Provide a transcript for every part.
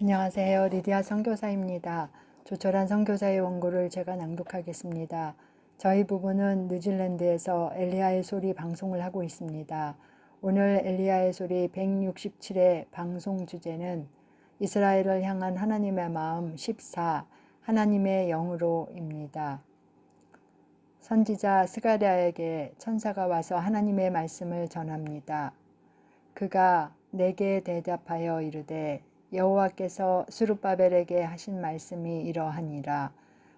안녕하세요. 리디아 선교사입니다. 조촐한 선교사의 원고를 제가 낭독하겠습니다. 저희 부부는 뉴질랜드에서 엘리야의 소리 방송을 하고 있습니다. 오늘 엘리야의 소리 167의 방송 주제는 이스라엘을 향한 하나님의 마음 14 하나님의 영으로입니다. 선지자 스가랴에게 천사가 와서 하나님의 말씀을 전합니다. 그가 내게 대답하여 이르되 여호와께서 수르바벨에게 하신 말씀이 이러하니라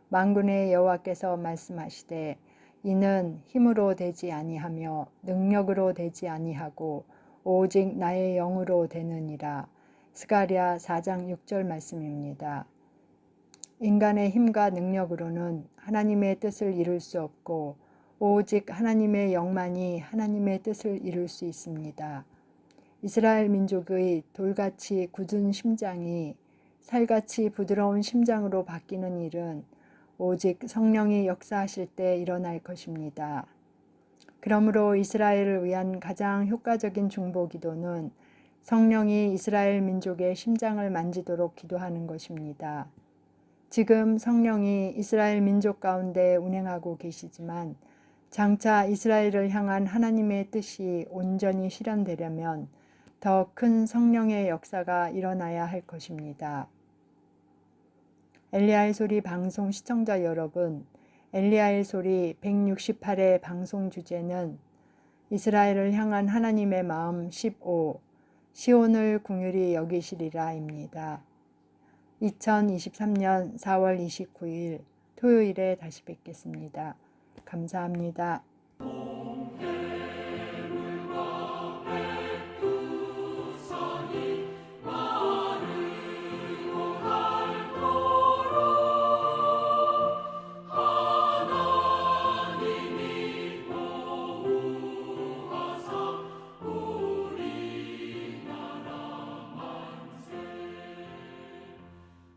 만군의 여호와께서 말씀하시되 이는 힘으로 되지 아니하며 능력으로 되지 아니하고 오직 나의 영으로 되느니라 스가랴 4장 6절 말씀입니다. 인간의 힘과 능력으로는 하나님의 뜻을 이룰 수 없고 오직 하나님의 영만이 하나님의 뜻을 이룰 수 있습니다. 이스라엘 민족의 돌같이 굳은 심장이 살같이 부드러운 심장으로 바뀌는 일은 오직 성령이 역사하실 때 일어날 것입니다. 그러므로 이스라엘을 위한 가장 효과적인 중보 기도는 성령이 이스라엘 민족의 심장을 만지도록 기도하는 것입니다. 지금 성령이 이스라엘 민족 가운데 운행하고 계시지만 장차 이스라엘을 향한 하나님의 뜻이 온전히 실현되려면 더 큰 성령의 역사가 일어나야 할 것입니다. 엘리야의 소리 방송 시청자 여러분, 엘리야의 소리 168의 방송 주제는 이스라엘을 향한 하나님의 마음 15, 시온을 궁휼히 여기시리라입니다. 2023년 4월 29일 토요일에 다시 뵙겠습니다. 감사합니다. 봄